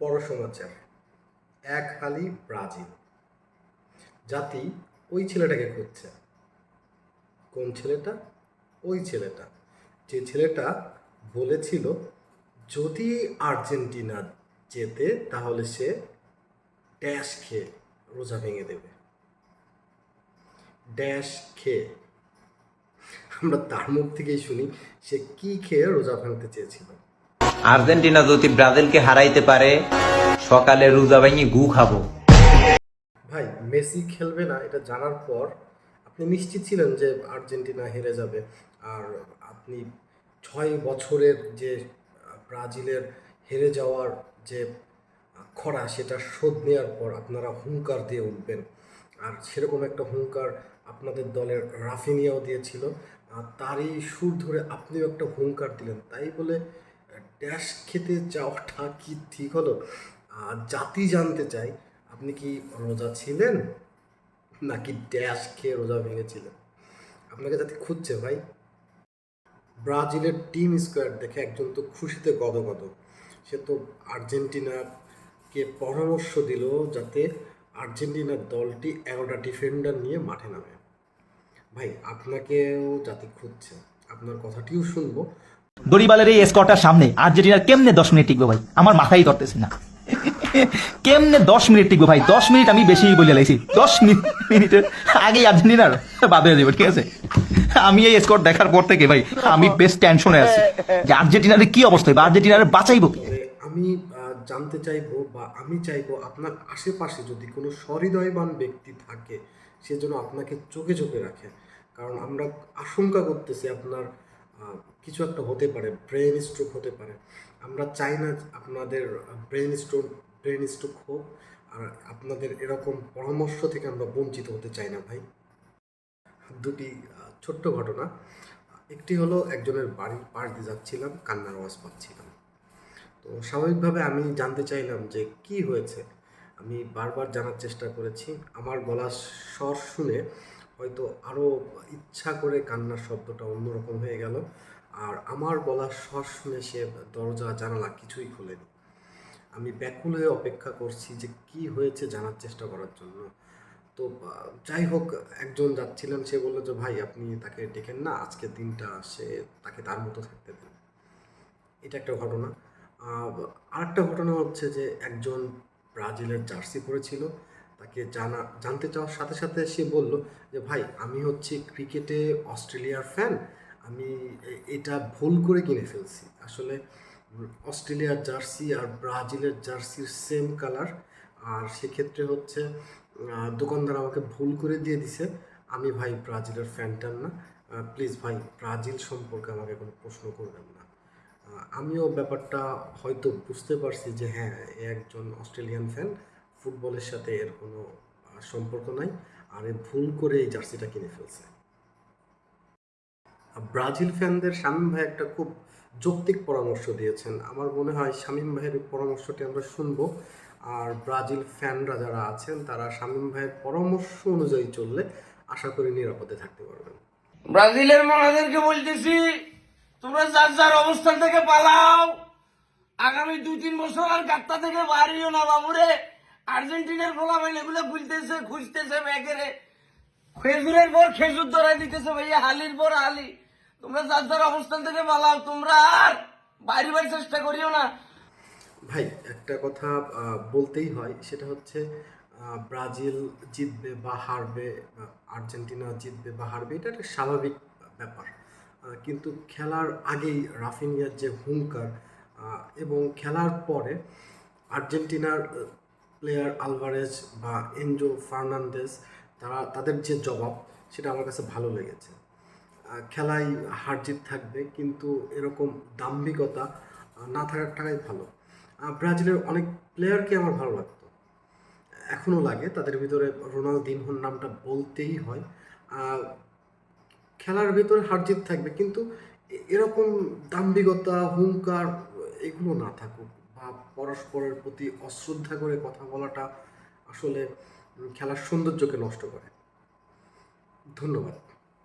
বড় সমাচার এক হালি ব্রাজিল। জাতি ওই ছেলেটাকে খুঁজছে। কোন ছেলেটা? ওই ছেলেটা। যে ছেলেটা বলেছিল, যদি আর্জেন্টিনা যেতে তাহলে সে ড্যাশ খেয়ে রোজা ভেঙে দেবে। ড্যাশ খেয়ে। আমরা তার মুখ থেকেই শুনি, সে কি খেয়ে রোজা ভাঙতে চেয়েছিল। আর্জেন্টিনা যদি ব্রাজিলকে হারাইতে পারে, সকালে রোজা ভেঙে গু খাব। ভাই, মেসি খেলবে না, এটা জানার পর আপনি নিশ্চিত ছিলেন যে আর্জেন্টিনা হেরে যাবে। আর আপনি ছয় বছরের যে ব্রাজিলের হেরে যাওয়ার যে খরা, সেটা শোধ নেওয়ার পর আপনারা হুঙ্কার দিয়ে উঠবেন। আর সেরকম একটা হুঙ্কার আপনাদের দলের রাফিনিয়াও দিয়েছিল। তারই সুর ধরে আপনিও একটা হুঙ্কার দিলেন। তাই বলে ড্যাশ খেতে যাওয়াটা কি ঠিক হলো? আর জাতি জানতে চাই, আপনি কি রোজা ছিলেন নাকি ড্যাশ খেয়ে রোজা ভেঙেছিলেন? আপনাকে জাতি খুঁজছে ভাই। ব্রাজিলের টিম স্কোয়ার দেখে একজন তো খুশিতে গদগদ। সে তো আর্জেন্টিনাকে পরামর্শ দিল যাতে আর্জেন্টিনার দলটি এগারোটা ডিফেন্ডার নিয়ে মাঠে নামে। ভাই, আপনাকেও জাতি খুঁজছে। আপনার কথাটিও শুনব। দড়িবালের এই স্কোরটার সামনে আর্জেন্টিনার কেমনে দশ মিনিট টিকবে ভাই? আমার মাথায় ধরতেছে না। কেমনে দশ মিনিট টিকবে ভাই? দশ মিনিট আমি বেশি বলে লাইছি। দশ মিনিটের আগেই আর্জেন্টিনার বাদ হয়ে যাবে, ঠিক আছে? আমি এই স্কোর দেখার পর থেকে ভাই, আমি বেশ টেনশনে আছি। যে আর্জেন্টিনার কি অবস্থা? হবে আর্জেন্টিনার বাঁচাইবো কি? আমি জানতে চাইব বা আমি চাইব আপনার আশেপাশে যদি কোনো সহৃদয়বান ব্যক্তি থাকে, সে যেন আপনাকে চোখে চোখে রাখে। কারণ আমরা আশঙ্কা করতেছি আপনার কিছু একটা হতে পারে ব্রেন স্ট্রোক হতে পারে। আমরা চাই না আপনাদের ব্রেন স্ট্রোক ব্রেন স্ট্রোক হোক, আর আপনাদের এরকম পরামর্শ থেকে আমরা বঞ্চিত হতে চাই না ভাই। দুটি ছোট্ট ঘটনা। একটি হলো একজনের বাড়ির পাশ দিয়ে যাচ্ছিলাম, কান্নার আওয়াজ পাচ্ছিলাম। তো স্বাভাবিকভাবে আমি জানতে চাইলাম যে কি হয়েছে। আমি বারবার জানার চেষ্টা করেছি। আমার গলার স্বর শুনে হয়তো আরও ইচ্ছা করে কান্নার শব্দটা অন্যরকম হয়ে গেল। আর আমার শুনে সে দরজা জানালা কিছুই খোলেনি। আমি ব্যাকুল হয়ে অপেক্ষা করছি যে কি হয়েছে জানার চেষ্টা করার জন্য। তো যাই হোক একজন যাচ্ছিলেন সে বলল যে ভাই আপনি তাকে ডেকেন না আজকের দিনটা সে তাকে তার মতো থাকতে দেন। এটা একটা ঘটনা। আহ, আরেকটা ঘটনা হচ্ছে যে একজন ব্রাজিলের জার্সি পরেছিল। তাকে জানা, জানতে চাওয়ার সাথে সাথে সে বলল যে, ভাই, আমি হচ্ছে ক্রিকেটে অস্ট্রেলিয়ার ফ্যান আমি এটা ভুল করে কিনে ফেলছি। আসলে অস্ট্রেলিয়ার জার্সি আর ব্রাজিলের জার্সির সেম কালার আর সেক্ষেত্রে হচ্ছে দোকানদার আমাকে ভুল করে দিয়ে দিছে। আমি ভাই ব্রাজিলের ফ্যানটার না। প্লিজ ভাই, ব্রাজিল সম্পর্কে আমাকে কোনো প্রশ্ন করবেন না। আমিও ব্যাপারটা হয়তো বুঝতে পারছি যে হ্যাঁ একজন অস্ট্রেলিয়ান ফ্যান ফুটবলের সাথে এর কোনো সম্পর্ক নাই। আর ভুল করে এই জার্সিটা কিনে ফেলছে। ব্রাজিল ফ্যানদের শামীম ভাই একটা খুব যৌক্তিক পরামর্শ দিয়েছেন। আমার মনে হয় শামীম ভাইয়ের পরামর্শটি আমরা শুনব। আর ব্রাজিল ফ্যানরা যারা আছেন, তারা শামীম ভাইয়ের পরামর্শ অনুযায়ী চললে আশা করি নিরাপদে থাকতে পারবেন। ব্রাজিলের মনাদেরকে বলতেছি, তোমরা যার যার অবস্থান থেকে পালাও। আগামী দুই তিন বছর আর গাত্তা থেকে বাড়িও না বাবুরে। আর্জেন্টিনার ফলা বাইন এগুলো খুলতেছে খুঁজতেছে ব্যাগেরে। খেজুরের পর খেজুর ধরাই দিতেছে ভাইয়া, হালির পর হালি। তোমরা যার যার অবস্থান থেকে পালাও, তোমরা আর বাড়ি বাড়ি চেষ্টা করিও না। ভাই, একটা কথা বলতেই হয়, সেটা হচ্ছে ব্রাজিল জিতবে বা হারবে আর্জেন্টিনা জিতবে বা হারবে, এটা একটা স্বাভাবিক ব্যাপার। কিন্তু খেলার আগেই রাফিনিয়ার যে হুঙ্কার এবং খেলার পরে আর্জেন্টিনার প্লেয়ার আলভারেজ বা এনজো ফার্নান্দেজ তারা, তাদের যে জবাব, সেটা আমার কাছে ভালো লেগেছে। খেলায় হার জিত থাকবে, কিন্তু এরকম দাম্ভিকতা না থাকার টাকাই ভালো। ব্রাজিলের অনেক প্লেয়ারকে আমার ভালো লাগতো। এখনও লাগে, তাদের ভিতরে রোনালদিনহোর নামটা বলতেই হয়। খেলার ভিতরে হার জিত থাকবে, কিন্তু এরকম দাম্ভিকতা, হুঙ্কার, এগুলো না থাকুক। পরস্পরের প্রতি অশ্রদ্ধা করে কথা বলাটা আসলে খেলার সৌন্দর্যকে নষ্ট করে। ধন্যবাদ।